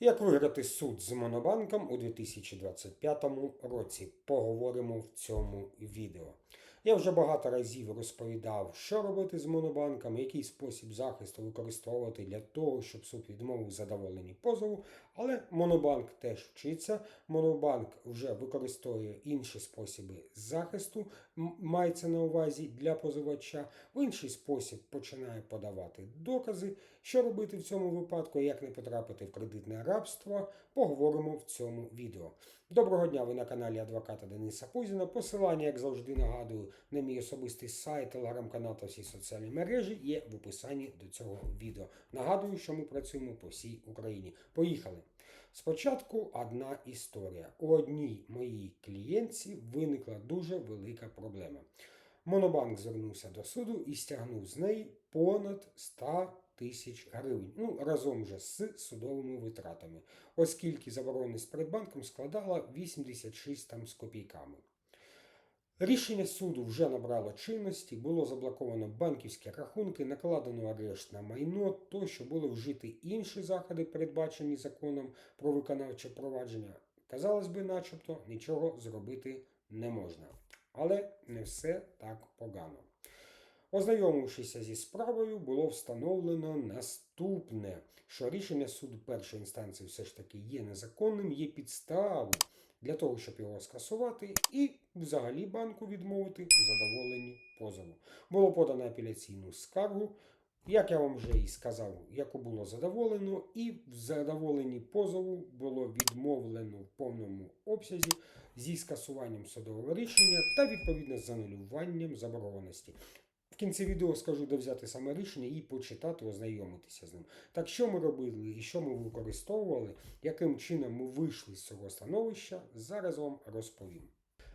Як виграти суд з Монобанком у 2025 році? Поговоримо в цьому відео. Я вже багато разів розповідав, що робити з монобанком, який спосіб захисту використовувати для того, щоб суд відмовив задоволенні позову. Але Монобанк теж вчиться. Монобанк вже використовує інші способи захисту, мається на увазі для позивача. В інший спосіб починає подавати докази. Що робити в цьому випадку, як не потрапити в кредитне рабство, поговоримо в цьому відео. Доброго дня, ви на каналі адвоката Дениса Кузіна. Посилання, як завжди, нагадую, на мій особистий сайт, телеграм-канал та всі соціальні мережі є в описанні до цього відео. Нагадую, що ми працюємо по всій Україні. Поїхали! Спочатку одна історія. У одній моїй клієнтці виникла дуже велика проблема. Монобанк звернувся до суду і стягнув з неї понад 100 тисяч гривень. Ну, разом вже з судовими витратами, оскільки забороненість перед банком складала 86 там з копійками. Рішення суду вже набрало чинності, було заблоковано банківські рахунки, накладено арешт на майно, тощо були вжиті інші заходи, передбачені законом про виконавче провадження. Казалось би, начебто, нічого зробити не можна. Але не все так погано. Ознайомившися зі справою, було встановлено наступне, що рішення суду першої інстанції все ж таки є незаконним, є підстави для того, щоб його скасувати, і взагалі банку відмовити в задоволенні позову. Було подано апеляційну скаргу, як я вам вже і сказав, яку було задоволено, і в задоволенні позову було відмовлено в повному обсязі зі скасуванням судового рішення та відповідно з анулюванням заборгованості. В кінці відео скажу, де взяти саме рішення і почитати, ознайомитися з ним. Так що ми робили і що ми використовували, яким чином ми вийшли з цього становища, зараз вам розповім.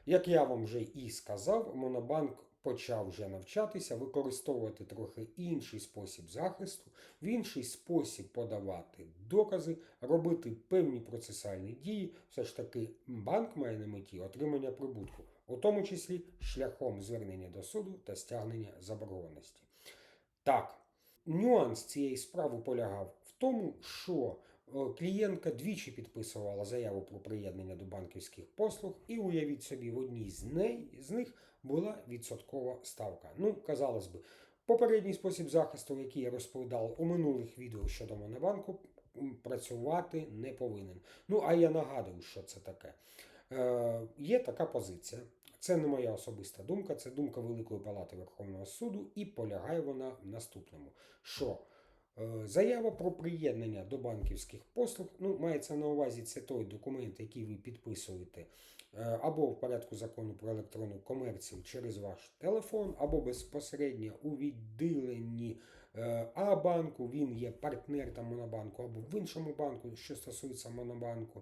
Як я вам вже і сказав, Монобанк почав вже навчатися використовувати трохи інший спосіб захисту, в інший спосіб подавати докази, робити певні процесуальні дії. Все ж таки, банк має на меті отримання прибутку, у тому числі шляхом звернення до суду та стягнення заборгованості. Так, нюанс цієї справи полягав в тому, що е, клієнтка двічі підписувала заяву про приєднання до банківських послуг, і уявіть собі, в одній з, неї, з них була відсоткова ставка. Ну, казалось би, попередній спосіб захисту, який я розповідав у минулих відео щодо Монобанку, працювати не повинен. Ну, а я нагадую, що це таке. Е, є така позиція. Це не моя особиста думка, це думка Великої Палати Верховного суду, і полягає вона в наступному: що е, заява про приєднання до банківських послуг, ну, мається на увазі, це той документ, який ви підписуєте е, або в порядку закону про електронну комерцію через ваш телефон, або безпосередньо у відділенні е, А-банку, він є партнер там Монобанку, або в іншому банку, що стосується Монобанку.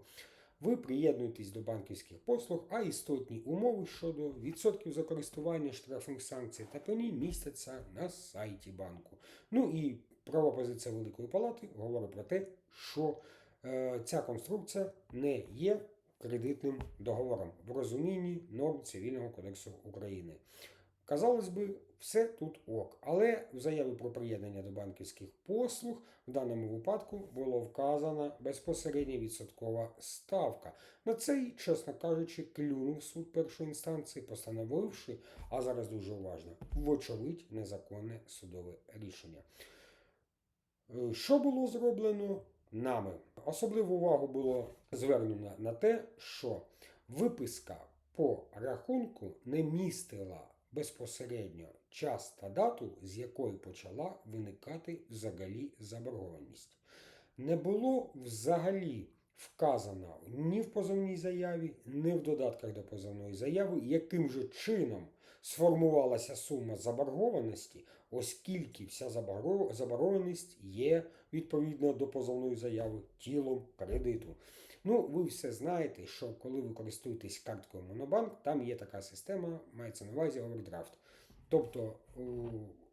Ви приєднуєтесь до банківських послуг, а істотні умови щодо відсотків за користування штрафних санкцій та пені містяться на сайті банку. Ну і права позиція Великої Палати говорить про те, що е, ця конструкція не є кредитним договором в розумінні норм Цивільного кодексу України. Казалось би, все тут ок. Але в заяві про приєднання до банківських послуг в даному випадку було вказана безпосередня відсоткова ставка. На цей, чесно кажучи, клюнув суд першої інстанції, постановивши, а зараз дуже уважно, вочевидь незаконне судове рішення. Е, Що було зроблено нами? Особливу увагу було звернено на те, що виписка по рахунку не містила безпосередньо час та дату, з якої почала виникати взагалі заборгованість. Не було взагалі вказано ні в позовній заяві, ні в додатках до позовної заяви, яким же чином сформувалася сума заборгованості, оскільки вся заборгованість є відповідно до позовної заяви тілом кредиту. Ну, ви все знаєте, що коли ви користуєтесь карткою Монобанк, там є така система, мається на увазі овердрафт. Тобто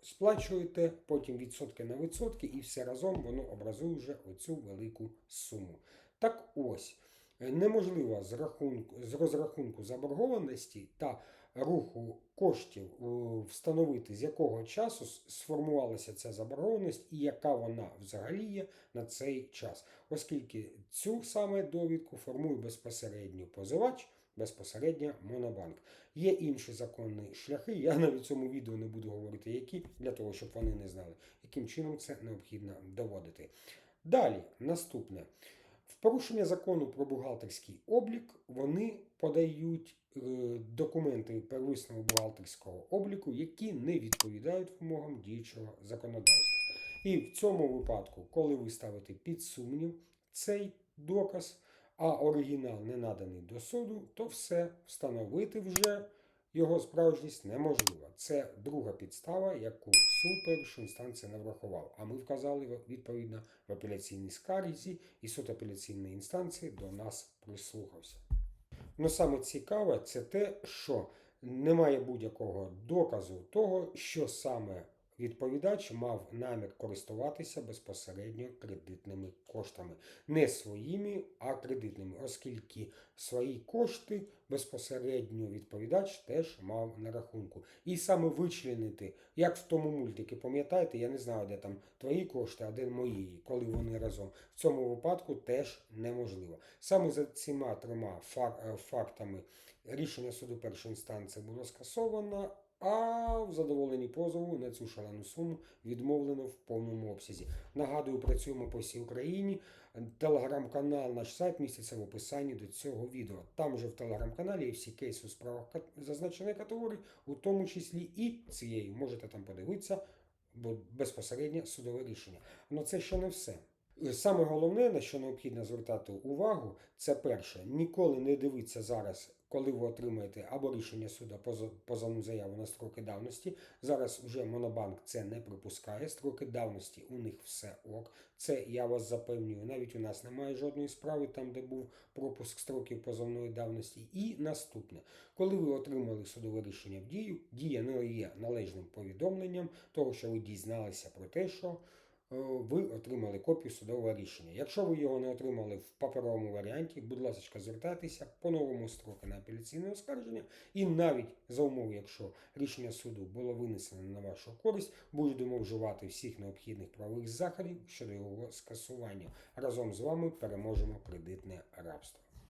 сплачуєте, потім відсотки на відсотки, і все разом воно образує вже оцю велику суму. Так ось, неможливо з, рахунку, з розрахунку заборгованості та руху коштів е, встановити, з якого часу сформувалася ця заборгованість і яка вона взагалі є на цей час, оскільки цю саме довідку формує безпосередньо позивач, безпосередньо Монобанк. Є інші законні шляхи. Я навіть в цьому відео не буду говорити, які для того, щоб вони не знали, яким чином це необхідно доводити. Далі, наступне. В порушення закону про бухгалтерський облік вони подають е, документи первисного бухгалтерського обліку, які не відповідають вимогам діючого законодавства. І в цьому випадку, коли ви ставите під сумнів цей доказ, а оригінал не наданий до суду, то все встановити вже його справжність неможлива. Це друга підстава, яку суд першої інстанції не врахував. А ми вказали відповідно в апеляційній скарзі, і суд апеляційної інстанції до нас прислухався. Ну саме цікаве це те, що немає будь-якого доказу того, що саме відповідач мав намір користуватися безпосередньо кредитними коштами, не своїми, а кредитними, оскільки свої кошти безпосередньо відповідач теж мав на рахунку. І саме вичленити, як в тому мультикі, пам'ятаєте, я не знаю, де там твої кошти, а де мої, коли вони разом. В цьому випадку теж неможливо. Саме за цими трьома е, фактами рішення суду першої інстанції було скасовано. А в задоволенні позову на цю шалену суму відмовлено в повному обсязі. Нагадую, працюємо по всій Україні. Телеграм-канал, наш сайт міститься в описанні до цього відео. Там же в телеграм-каналі є всі кейси у справах зазначеної категорії, у тому числі і цієї. Можете там подивитися, бо безпосередньо судове рішення. Але це ще не все. Саме головне, на що необхідно звертати увагу, це перше, ніколи не дивіться зараз, коли ви отримаєте або рішення суду позовну заяву на строки давності. Зараз вже Монобанк це не припускає. Строки давності у них все ок. Це я вас запевнюю. Навіть у нас немає жодної справи, там де був пропуск строків позовної давності. І наступне, коли ви отримали судове рішення в дію, дія не є належним повідомленням того, що ви дізналися про те, що ви отримали копію судового рішення. Якщо ви його не отримали в паперовому варіанті, будь ласка, звертайтеся по новому строку на апеляційне оскарження, і навіть за умови, якщо рішення суду було винесено на вашу користь, будемо вживати всіх необхідних правових заходів щодо його скасування. Разом з вами переможемо кредитне рабство.